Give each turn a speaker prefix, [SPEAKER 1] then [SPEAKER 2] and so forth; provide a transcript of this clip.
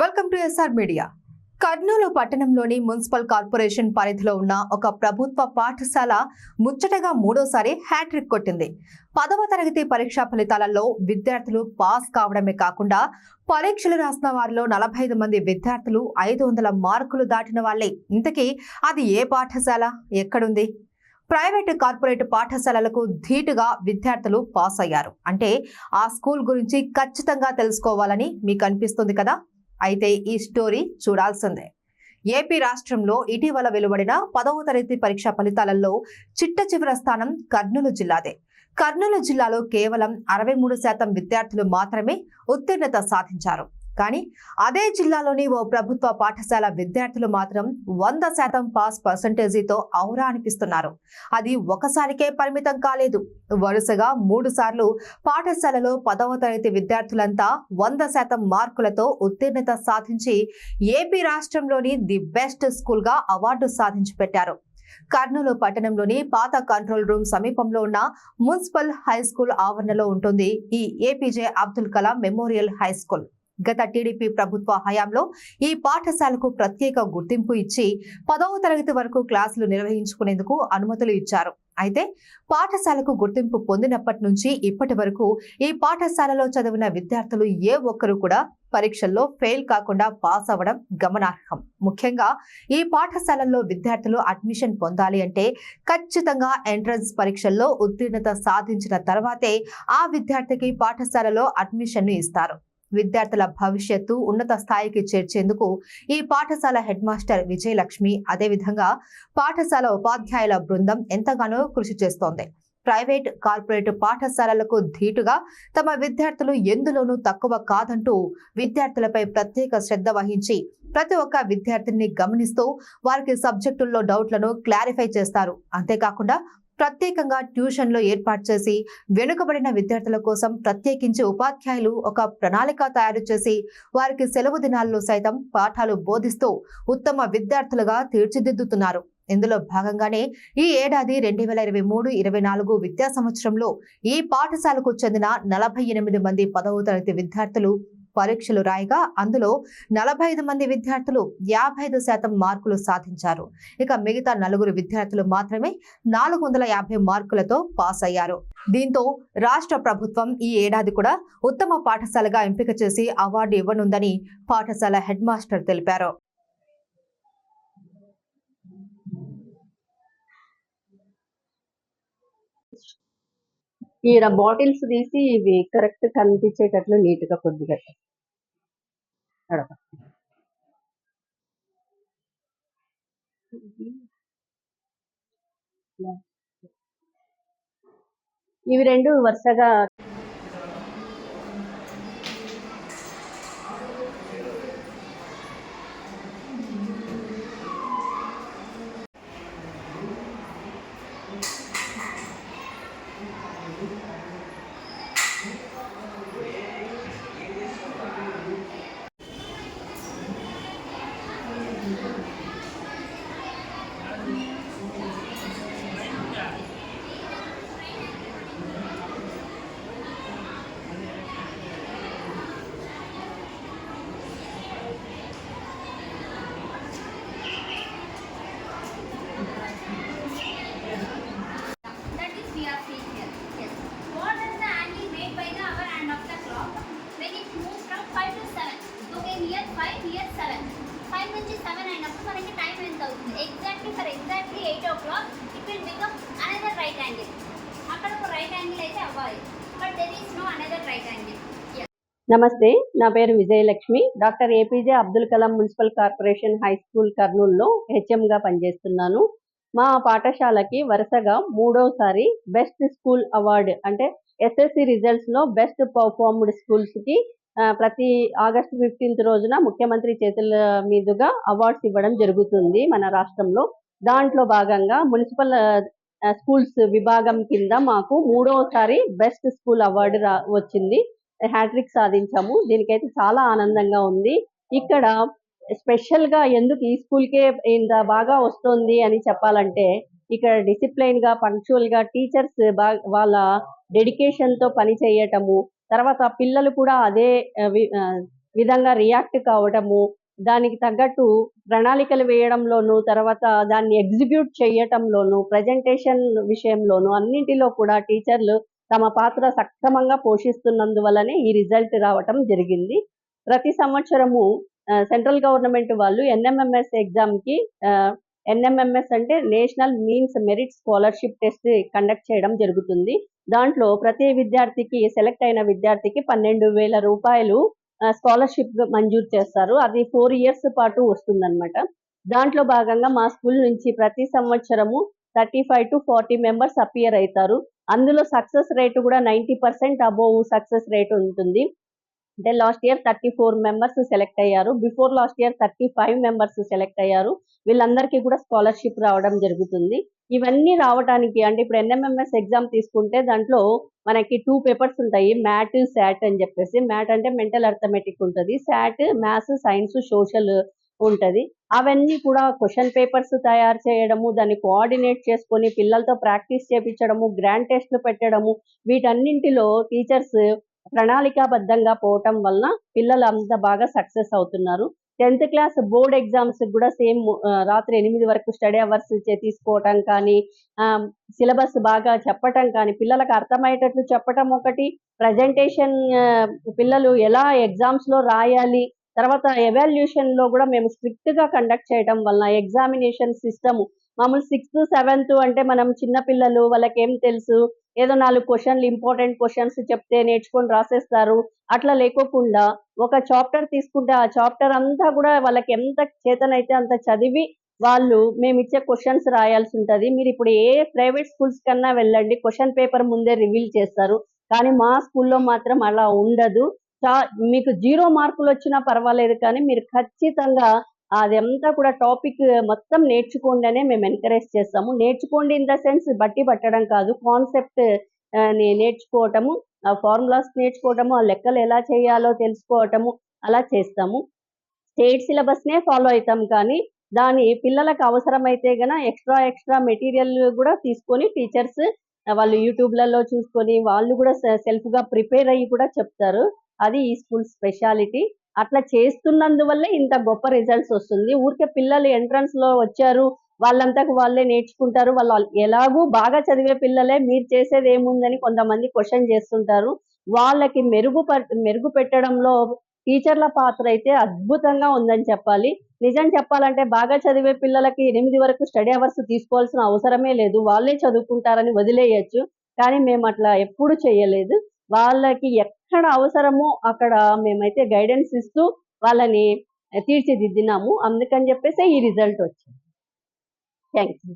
[SPEAKER 1] Welcome to SR media. Kurnool పట్టణంలోని municipal corporation పరిధిలో ఉన్న ఒక ప్రభుత్వ పాఠశాల ముచ్చటగా మూడోసారి హ్యాట్రిక్ కొట్టింది. పదవ తరగతి పరీక్షా ఫలితాలలో విద్యార్థులు పాస్ కావడమే కాకుండా పరీక్షలు రాసిన వారిలో నలభై ఐదు మంది విద్యార్థులు ఐదు వందల మార్కులు దాటిన వాళ్ళే. ఇంతకీ అది ఏ పాఠశాల? ఎక్కడుంది? ప్రైవేటు కార్పొరేట్ పాఠశాలలకు ధీటుగా విద్యార్థులు పాస్ అయ్యారు అంటే ఆ స్కూల్ గురించి ఖచ్చితంగా తెలుసుకోవాలని మీకు అనిపిస్తుంది కదా? అయితే ఈ స్టోరీ చూడాల్సిందే. ఏపీ రాష్ట్రంలో ఇటీవల వెలువడిన పదవ తరగతి పరీక్ష ఫలితాలలో చిట్ట చివరి స్థానం కర్నూలు జిల్లాదే. కర్నూలు జిల్లాలో కేవలం అరవై మూడు శాతం విద్యార్థులు మాత్రమే ఉత్తీర్ణత సాధించారు. కానీ అదే జిల్లాలోని ఓ ప్రభుత్వ పాఠశాల విద్యార్థులు మాత్రం వంద శాతం పాస్ పర్సంటేజీతో ఔరా అనిపిస్తున్నారు. అది ఒకసారికే పరిమితం కాలేదు. వరుసగా మూడు సార్లు పాఠశాలలో పదవ తరగతి విద్యార్థులంతా వంద శాతం మార్కులతో ఉత్తీర్ణత సాధించి ఏపీ రాష్ట్రంలోని ది బెస్ట్ స్కూల్గా అవార్డు సాధించి పెట్టారు. కర్నూలు పట్టణంలోని పాత కంట్రోల్ రూమ్ సమీపంలో ఉన్న మున్సిపల్ హై స్కూల్ ఆవరణలో ఉంటుంది ఈ APJ Abdul Kalam memorial high school. గత టీడీపీ ప్రభుత్వ హయాంలో ఈ పాఠశాలకు ప్రత్యేక గుర్తింపు ఇచ్చి పదవ తరగతి వరకు క్లాసులు నిర్వహించుకునేందుకు అనుమతులు ఇచ్చారు. అయితే పాఠశాలకు గుర్తింపు పొందినప్పటి నుంచి ఇప్పటి వరకు ఈ పాఠశాలలో చదివిన విద్యార్థులు ఏ ఒక్కరు కూడా పరీక్షల్లో ఫెయిల్ కాకుండా పాస్ అవ్వడం గమనార్హం. ముఖ్యంగా ఈ పాఠశాలల్లో విద్యార్థులు అడ్మిషన్ పొందాలి అంటే ఖచ్చితంగా ఎంట్రన్స్ పరీక్షల్లో ఉత్తీర్ణత సాధించిన తర్వాతే ఆ విద్యార్థికి పాఠశాలలో అడ్మిషన్ ఇస్తారు. విద్యార్థుల భవిష్యత్తు ఉన్నత స్థాయికి చేర్చేందుకు ఈ పాఠశాల హెడ్ మాస్టర్ విజయలక్ష్మి అదేవిధంగా పాఠశాల ఉపాధ్యాయుల బృందం ఎంతగానో కృషి చేస్తోంది. ప్రైవేట్ కార్పొరేట్ పాఠశాలలకు ధీటుగా తమ విద్యార్థులు ఎందులోనూ తక్కువ కాదంటూ విద్యార్థులపై ప్రత్యేక శ్రద్ధ వహించి ప్రతి ఒక్క విద్యార్థిని గమనిస్తూ వారికి సబ్జెక్టుల్లో డౌట్లను క్లారిఫై చేస్తారు. అంతేకాకుండా ప్రత్యేకంగా ట్యూషన్లు ఏర్పాటు చేసి వెనుకబడిన విద్యార్థుల కోసం ప్రత్యేకించి ఉపాధ్యాయులు ఒక ప్రణాళిక తయారు చేసి వారికి సెలవు దినాల్లో సైతం పాఠాలు బోధిస్తూ ఉత్తమ విద్యార్థులుగా తీర్చిదిద్దుతున్నారు. ఇందులో భాగంగానే ఈ ఏడాది రెండు వేల ఇరవై మూడు ఇరవై నాలుగు విద్యా సంవత్సరంలో ఈ పాఠశాలకు చెందిన నలభై ఎనిమిది మంది పదవ తరగతి విద్యార్థులు పరీక్షలు రాయగా అందులో నలభై ఐదు మంది విద్యార్థులు యాభై ఐదు శాతం మార్కులు సాధించారు. ఇక మిగతా నలుగురు విద్యార్థులు మాత్రమే నాలుగు వందల యాభై మార్కులతో పాస్ అయ్యారు దీంతో రాష్ట్ర ప్రభుత్వం ఈ ఏడాది కూడా ఉత్తమ పాఠశాలగా ఎంపిక చేసి అవార్డు ఇవ్వనుందని పాఠశాల హెడ్ మాస్టర్ తెలిపారు.
[SPEAKER 2] ఈడ బాటిల్స్ తీసి ఇవి కరెక్ట్ కనిపించేటట్లు నీట్గా కొద్దిగా ఇవి రెండు వరుసగా నమస్తే నా పేరు Vijayalakshmi. Doctor APJ Abdul Kalam municipal corporation high school కర్నూలులో హెచ్ఎంగా పనిచేస్తున్నాను. మా పాఠశాలకి వరుసగా మూడోసారి బెస్ట్ స్కూల్ అవార్డు అంటే ఎస్ఎస్సి రిజల్ట్స్లో బెస్ట్ పర్ఫార్మ్డ్ స్కూల్స్కి ప్రతి ఆగస్టు ఫిఫ్టీన్త్ రోజున ముఖ్యమంత్రి చేతుల మీదుగా అవార్డ్స్ ఇవ్వడం జరుగుతుంది మన రాష్ట్రంలో. దాంట్లో భాగంగా మున్సిపల్ స్కూల్స్ విభాగం కింద మాకు మూడోసారి బెస్ట్ స్కూల్ అవార్డు వచ్చింది. హ్యాట్రిక్ సాధించాము. దీనికైతే చాలా ఆనందంగా ఉంది. ఇక్కడ స్పెషల్గా ఎందుకు ఈ స్కూల్కే ఇంత బాగా వస్తుంది అని చెప్పాలంటే ఇక్కడ డిసిప్లైన్గా పంక్చువల్గా టీచర్స్ వాళ్ళ డెడికేషన్తో పని చేయటము తర్వాత పిల్లలు కూడా అదే వి- విధంగా రియాక్ట్ కావడము దానికి తగ్గట్టు ప్రణాళికలు వేయడంలోను తర్వాత దాన్ని ఎగ్జిక్యూట్ చేయటంలోను ప్రజెంటేషన్ విషయంలోను అన్నింటిలో కూడా టీచర్లు తమ పాత్ర సక్రమంగా పోషిస్తున్నందువలనే ఈ రిజల్ట్ రావటం జరిగింది. ప్రతి సంవత్సరము సెంట్రల్ గవర్నమెంట్ వాళ్ళు ఎన్ఎంఎంఎస్ ఎగ్జామ్కి ఎన్ఎంఎంఎస్ అంటే national means merit scholarship test conduct చేయడం జరుగుతుంది. దాంట్లో ప్రతి విద్యార్థికి సెలెక్ట్ అయిన విద్యార్థికి పన్నెండు వేల రూపాయలు స్కాలర్షిప్ మంజూరు చేస్తారు. అది ఫోర్ ఇయర్స్ పాటు వస్తుందన్నమాట. దాంట్లో భాగంగా మా స్కూల్ నుంచి ప్రతి సంవత్సరము thirty five to forty members appear అవుతారు అందులో సక్సెస్ రేట్ కూడా ninety percent above success rate ఉంటుంది. అంటే last year thirty four members select అయ్యారు. Before last year thirty five members select అయ్యారు. వీళ్ళందరికీ కూడా స్కాలర్షిప్ రావడం జరుగుతుంది. ఇవన్నీ రావడానికి అంటే ఇప్పుడు ఎన్ఎంఎంఎస్ ఎగ్జామ్ తీసుకుంటే దాంట్లో మనకి టూ పేపర్స్ ఉంటాయి. మ్యాట్ శాట్ అని చెప్పేసి. మ్యాట్ అంటే మెంటల్ అర్థమెటిక్ ఉంటుంది. శాట్ మ్యాథ్స్ సైన్స్ సోషల్ ఉంటది. అవన్నీ కూడా క్వశ్చన్ పేపర్స్ తయారు చేయడము దాన్ని కోఆర్డినేట్ చేసుకొని పిల్లలతో ప్రాక్టీస్ చేపించడము గ్రాండ్ టెస్ట్లు పెట్టడము వీటన్నింటిలో టీచర్స్ ప్రణాళికాబద్ధంగా పోవటం వలన పిల్లలు అంత బాగా సక్సెస్ అవుతున్నారు. టెన్త్ క్లాస్ బోర్డ్ ఎగ్జామ్స్ కూడా సేమ్ రాత్రి ఎనిమిది వరకు స్టడీ అవర్స్ తీసుకోవటం కానీ సిలబస్ బాగా చెప్పటం కానీ పిల్లలకు అర్థమయ్యేటట్లు చెప్పటం ఒకటి ప్రజెంటేషన్ పిల్లలు ఎలా ఎగ్జామ్స్లో రాయాలి తర్వాత ఎవాల్యుయేషన్లో కూడా మేము స్ట్రిక్ట్గా కండక్ట్ చేయడం వలన ఎగ్జామినేషన్ సిస్టమ్. మామూలు సిక్స్త్ సెవెంత్ అంటే మనం చిన్న పిల్లలు వాళ్ళకి ఏం తెలుసు ఏదో నాలుగు క్వశ్చన్లు ఇంపార్టెంట్ క్వశ్చన్స్ చెప్తే నేర్చుకొని రాసేస్తారు. అట్లా లేకోకుండా ఒక చాప్టర్ తీసుకుంటే ఆ చాప్టర్ అంతా కూడా వాళ్ళకి ఎంత చేతనైతే అంత చదివి వాళ్ళు మేము ఇచ్చే క్వశ్చన్స్ రాయాల్సి ఉంటుంది. మీరు ఇప్పుడు ఏ ప్రైవేట్ స్కూల్స్ కన్నా వెళ్ళండి క్వశ్చన్ పేపర్ ముందే రివీల్ చేస్తారు. కానీ మా స్కూల్లో మాత్రం అలా ఉండదు. చా- మీకు జీరో మార్కులు వచ్చినా పర్వాలేదు కానీ మీరు ఖచ్చితంగా అదంతా కూడా టాపిక్ మొత్తం నేర్చుకోండి అనే మేము ఎంకరేజ్ చేస్తాము. నేర్చుకోండి ఇన్ ద సెన్స్ బట్టి పట్టడం కాదు. కాన్సెప్ట్ నేర్చుకోవటము ఆ ఫార్ములాస్ నేర్చుకోవటము ఆ లెక్కలు ఎలా చేయాలో తెలుసుకోవటము అలా చేస్తాము. స్టేట్ సిలబస్ నే ఫాలో అవుతాం కానీ దాని పిల్లలకు అవసరమైతే గన ఎక్స్ట్రా ఎక్స్ట్రా మెటీరియల్ కూడా తీసుకొని టీచర్స్ వాళ్ళు యూట్యూబ్లలో చూసుకొని వాళ్ళు కూడా సెల్ఫ్గా ప్రిపేర్ అయ్యి కూడా చెప్తారు. అది ఈ స్కూల్ స్పెషాలిటీ అట్లా చేస్తున్నందువల్లే ఇంత గొప్ప రిజల్ట్స్ వస్తుంది. ఊరికే పిల్లలు ఎంట్రన్స్లో వచ్చారు వాళ్ళంతకు వాళ్ళే నేర్చుకుంటారు. వాళ్ళు ఎలాగూ బాగా చదివే పిల్లలే మీరు చేసేది ఏముందని కొంతమంది క్వశ్చన్ చేస్తుంటారు. వాళ్ళకి మెరుగు మెరుగు పెట్టడంలో టీచర్ల పాత్ర అయితే అద్భుతంగా ఉందని చెప్పాలి. నిజం చెప్పాలంటే బాగా చదివే పిల్లలకి ఎనిమిది వరకు స్టడీ అవర్స్ తీసుకోవాల్సిన అవసరమే లేదు. వాళ్ళే చదువుకుంటారని వదిలేయచ్చు. కానీ మేము అట్లా ఎప్పుడు చేయలేదు. వాళ్ళకి ఎక్కడ అవసరమో అక్కడ మేమైతే గైడెన్స్ ఇస్తూ వాళ్ళని తీర్చిదిద్దినాము. అందుకని చెప్పేసి ఈ రిజల్ట్ వచ్చింది. Thank you